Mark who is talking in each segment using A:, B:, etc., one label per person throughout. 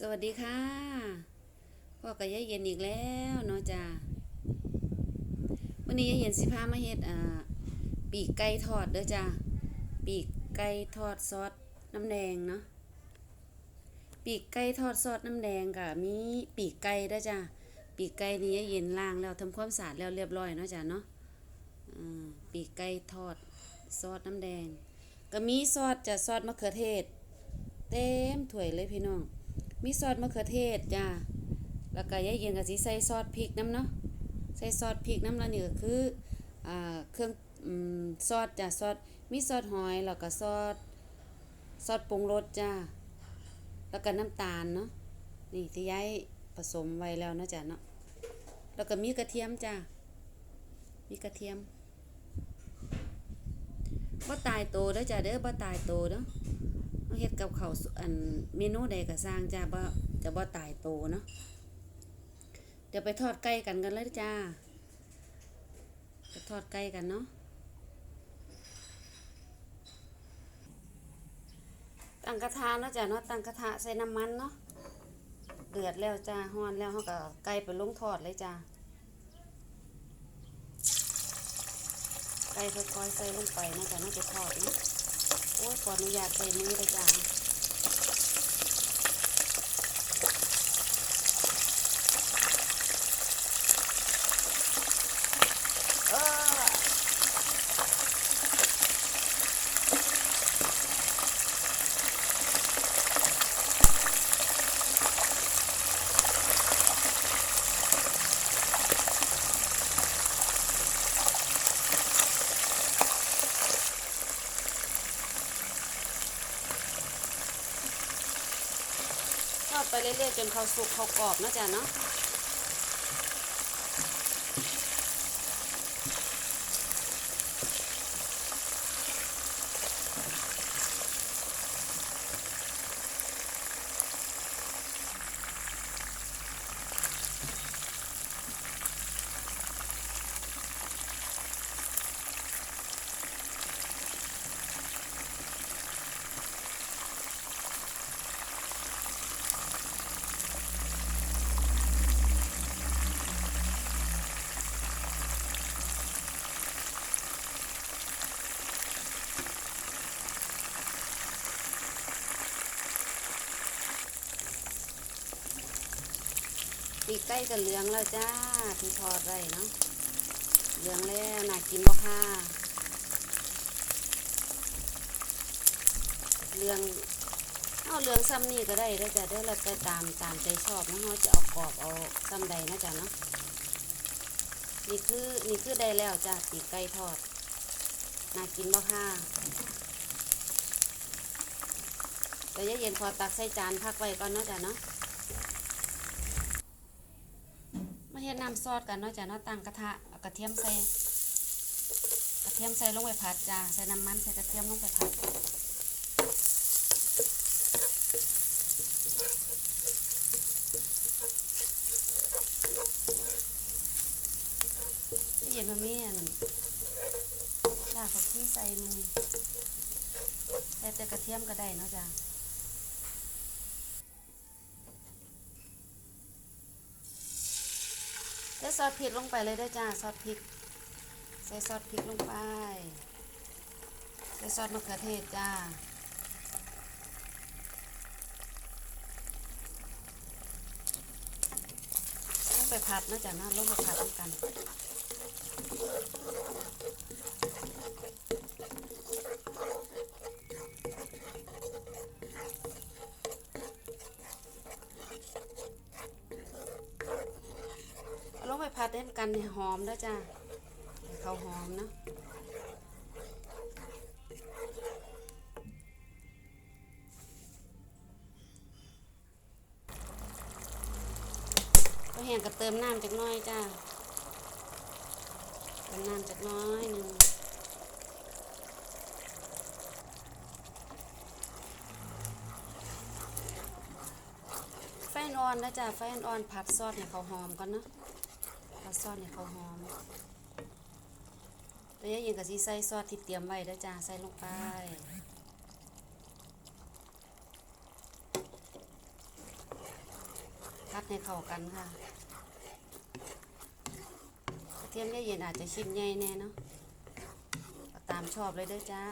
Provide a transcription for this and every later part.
A: สวัสดีค่ะพ่อกับยายเย็นอีกแล้วเนาะจ้าวันนี้ยายเย็นสิพามาเฮ็ดอ่าปีกไก่ทอดเด้อจ้าปีกไก่ทอดซอสน้ำแดงเนาะปีกไก่ทอดซอสน้ำแดงกับมีปีกไก่เด้อจ้าปีกไก่นี่ยายเย็นล้างแล้วทำความสะอาดแล้วเรียบร้อยเนาะจ้าเนาะปีกไก่ทอดซอสน้ำแดง ก็มีซอสจะซอสมะเขือเทศ เต็มถ้วยเลยพี่น้อง มีซอสมะเขือเทศจ้าแล้วก็ยายเย็นก็สิใส่ซอสพริกน้ำเนาะใส่ซอสพริกน้ำล้วนี่ก็คืออ่าเครื่องอืมซอสจ้าซอสมีซอสหอยแล้วก็ซอสซอสปรุงรสจ้าแล้วก็น้ำตาลเนาะนี่ที่ยายผสมไว้แล้วนะจ้าเนาะแล้วก็มีกระเทียมจ้ามีกระเทียมบ่ตายโตเด้อจ้าเด้อบ่ตายโตเด้อ เฮ็ดกับเขาวอันเมนูใดก็สร้างจ้าบ่จะบ่ตายโตเนาะเดี๋ยวไปทอดไก่กันกันเลยจ้าไปทอดไก่กันเนาะตั้งกระทะเนาะจ้าเนาะตั้งกระทะใส่น้ำมันเนาะเดือดแล้วจ้าฮ้อนแล้วเฮาก็ไก่ไปลงทอดเลยจ้าไก่ค่อยๆใส่ลงไปเนาะจ้าเนาะไปทอดเนาะ อ้ยขออนุญาตใส่มือเลยจ้า ไปเรื่อยๆจนเขาสุกเขากรอบนะจ๊ะเนาะ ปีกไก่ก็เหลืองแล้วจ้าที่ทอดไว้เนาะเหลืองแล้วน่ากินบ่ค่ะเหลืองเอาเหลืองซ้ำนี่ก็ได้แล้วจ้ะเด้อเราจะตามตามใจชอบนะเราจะเอากรอบเอาซ้ำใดนะจ้ะเนาะนี่คือนี่คือได้แล้วจ้ะปีกไก่ทอดน่ากินบ่ค่ะแต่ยายเย็นพอตักใส่จานพักไว้ก่อนเนาะจ้ะเนาะ มา เฮ็ดน้ำซอสกันเนาะจ้ะเนาะตั้งกระทะเอากระเทียมใส่กระเทียมใส่ลงไปผัดจ้าใส่น้ำมันใส่กระเทียมลงไปผัดที่เย็นมามีอันลากผักชีใส่มือใส่แต่กระเทียมก็ได้เนาะจ้ะ ใส่ ซอสพริกลงไปเลยได้จ้าซอสพริก ใส่ซอสพริกลงไป ใส่ซอสมะเขือเทศจ้าลงไปผัดนาะจ้ะเนาะลงไปผัดด้วยกัน เอาลงไปผัดให้นกันให้หอมด้อจ้าเขาหอมเนาะก็แห้งก็เติมน้ำจักน้อยจ้าเติมน้ำจักน้อยหนึ่งไฟอ่อนนะจ้าไฟอ่อนผัดซอสให้เขาหอมก่อนเนาะ ผัดซอสให้เขาหอมแล้วยายหญิงก็สิใส่ซอสที่เตรียมไว้เด้อจ้าใส่ลงไปดให้เข้ากันค่ะกระเทียมเย็นอาจจะชิ้นใหญ่แน่เนาะตามชอบเลยเด้อจ้า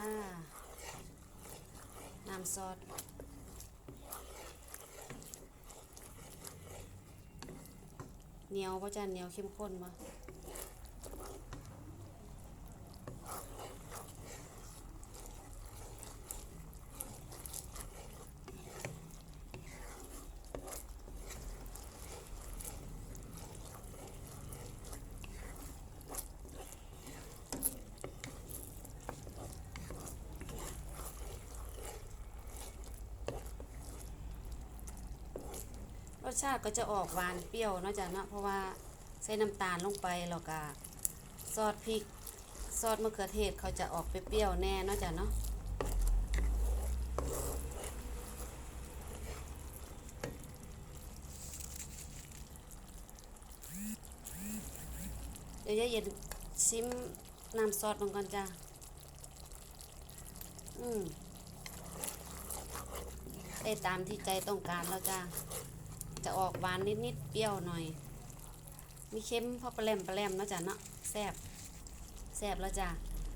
A: น้ำซอส เหนียวป่ะจะเหนียวเข้มข้นมา สชาติก็จะออกหวานเปรี้ยวเนาะจ้ะเนาะเพราะว่าใส่น้ำตาลลงไปแล้วก็ซอสพริกซอสมะเขือเทศเขาจะออกเปรี้ยวแน่เนาะจ้ะเนาะเดี๋ยวยายเย็นชิมน้ำซอสลงก่อนจ้าอืมได้ตามที่ใจต้องการแล้วจ้า จะออกหวานนิดๆเปรี้ยวหน่อย มีเค็มพอปลาแหลมปลาแหลมเนาะจ้ะเนาะแซ่บแซ่บแล้วจ้า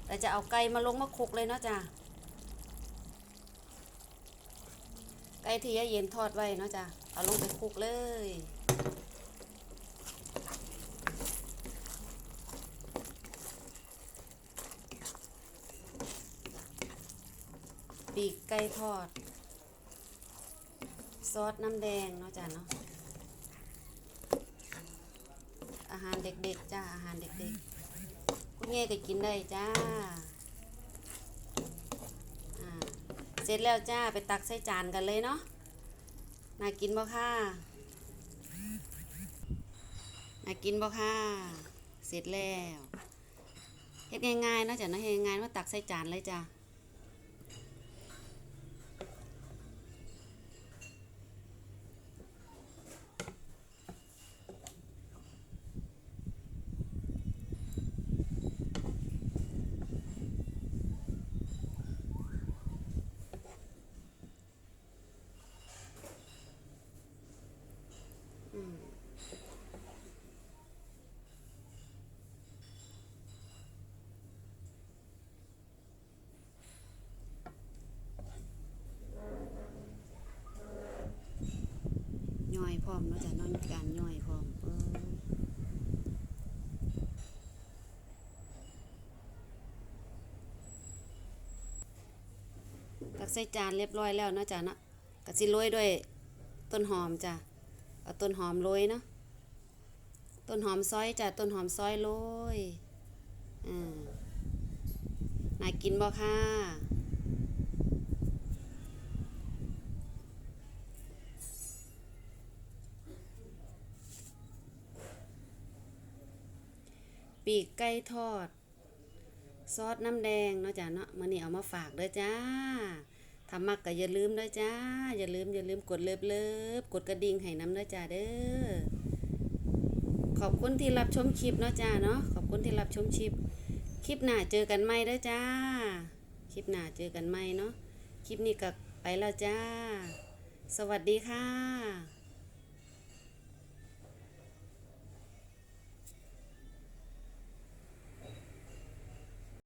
A: แต่จะเอาไก่มาลงมาคลุกเลยเนาะจ้าไก่ที่ยายเย็นทอดไว้เนาะจ้าเอาลงไปคลุกเลยปีกไก่ทอด ซอสน้ำแดงเนาะจ้ะเนาะอาหารเด็กๆจ้าอาหารเด็กๆคุณแม่ก็กินได้จ้าเสร็จแล้วจ้าไปตักใส่จานกันเลยเนาะน่ากินบ่ค่ะน่ากินบ่ค่ะเสร็จแล้วเฮ็ดง่ายๆเนาะจ้ะเนาะเฮ็ดง่ายๆมาตักใส่จานเลยจ้า ย่อยพร้อมนาะจ้ะเนาะมีการย่อยพร้อมเออตักใส่จานเรียบร้อยแล้วนาะจ้ะเนะก็สิโรยด้วยต้นหอมจ้ะเอาต้นหอมโรยเนาะต้นหอมซอยจ้ะต้นหอมซอยโรยอ่าน่ากินบ่ค่ะ ปีกไก่ทอด ซอสน้ำแดงเนาะจ้ะเนาะมื้อนี้เอามาฝากเด้อจ้าถ้ามักก็อย่าลืมเด้อจ้า อย่าลืมอย่าลืมกดเลิฟเลิฟกดกระดิ่งให้น้ำเด้อจ้าเด้อขอบคุณที่รับชมคลิปเนาะจ้าเนาะขอบคุณที่รับชมคลิป คลิปหน้าเจอกันใหม่เด้อจ้า คลิปหน้าเจอกันใหม่เนาะคลิปนี้ก็ไปแล้วจ้า สวัสดีค่ะ